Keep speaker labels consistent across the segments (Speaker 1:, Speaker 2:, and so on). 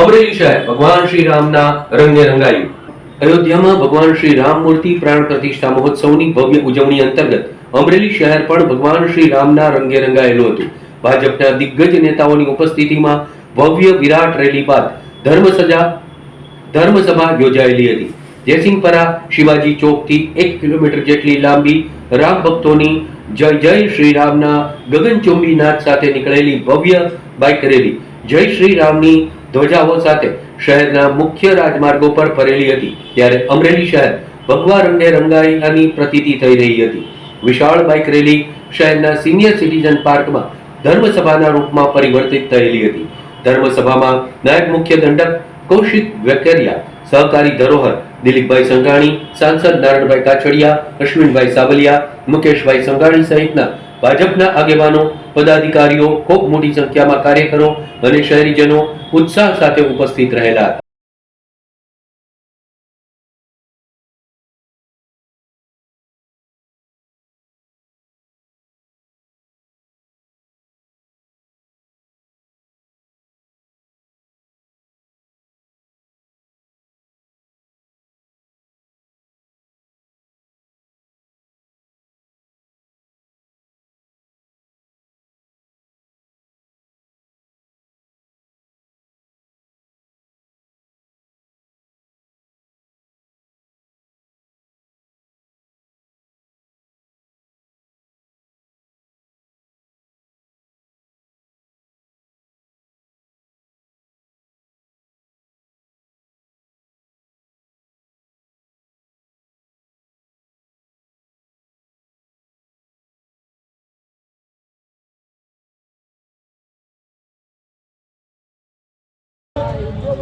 Speaker 1: અમરેલી શહેર ભગવાન શ્રી રામના રંગે રંગાયું. અયોધ્યામાં ભગવાન શ્રી રામ મૂર્તિ પ્રાણ પ્રતિષ્ઠા મહોત્સવની ભવ્ય ઉજવણી અંતર્ગત અમરેલી શહેર પણ ભગવાન શ્રી રામના રંગે રંગાયેલું હતું. ભાજપના દિગ્ગજ નેતાઓની ઉપસ્થિતિમાં ભવ્ય વિરાટ રેલી બાદ ધર્મસજા, ધર્મસભા યોજાયેલી હતી. જયસિંહપરા શિવાજી ચોકથી એક કિલોમીટર જેટલી લાંબી રામ ભક્તોની જય જય શ્રી રામના ગગનચુંબી નાદ સાથે નીકળેલી ભવ્ય બાઇક રેલી જય શ્રી રામની ધ્વજાઓ સાથે શહેરના મુખ્ય રાજમાર્ગો પર ફરેલી હતી, ત્યારે અમરેલી શહેર ભગવા રંગે રંગાયાની પ્રતીતિ થઈ રહી હતી. વિશાળ બાઇક રેલી શહેરના સિનિયર સિટીઝન પાર્કમાં ધર્મસભાના રૂપમાં પરિવર્તિત થયેલી હતી. ધર્મસભામાં નાયબ મુખ્ય દંડક કૌશિક વેકરિયા, સહકારી ધરોહર દિલીપભાઈ સંઘાણી, સાંસદ નારણભાઈ કાછડિયા, અશ્વિનભાઈ સાવલિયા, મુકેશભાઈ સંઘાણી સહિતના ભાજપના આગેવાનો પદાધિકારીઓ ખૂબ મોટી સંખ્યામાં કાર્યકરો અને શહેરીજનો ઉત્સાહ સાથે ઉપસ્થિત રહેલા.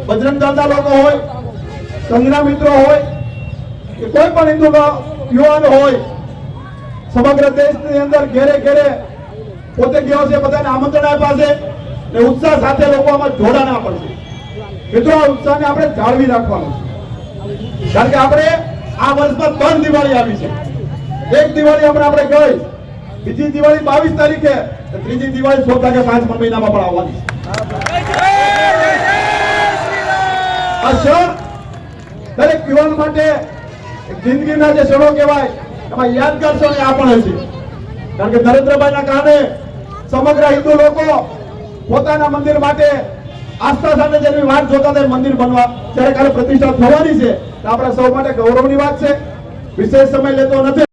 Speaker 2: બજરંગ દળના લોકો હોય, સંઘના મિત્રો હોય, કે કોઈ પણ હિન્દુ યુવાન હોય, સમગ્ર દેશની અંદર ઘેરે ઘેરે પોતે ગયો છે, બધાને આમંત્રણ આપ્યા છે ને ઉત્સાહ સાથે લોકો આમાં જોડાના પડશે. મિત્રો, આ ઉત્સાહને આપણે જાળવી રાખવાનો છે. કારણ કે આપણે આ વર્ષમાં ત્રણ દિવાળી આવી છે. એક દિવાળી આપણે આપણે ગઈ, બીજી દિવાળી બાવીસ તારીખે, ત્રીજી દિવાળી સોળ તારીખે પાંચમા મહિનામાં પણ આવવાની છે. આ ક્ષણ દરેક યુવાન માટે જિંદગીના જે ક્ષણો કહેવાય, એમાં યાદગાર ક્ષણ આ પણ હશે કારણ કે નરેન્દ્રભાઈના કારણે સમગ્ર હિન્દુ લોકો પોતાના મંદિર માટે આસ્થા સાથે જેની વાત જોતા હતા મંદિર બનવા જ્યારે કાલે પ્રતિષ્ઠા થવાની છે, તો આપણા સૌ માટે ગૌરવની વાત છે. વિશેષ સમય લેતો નથી.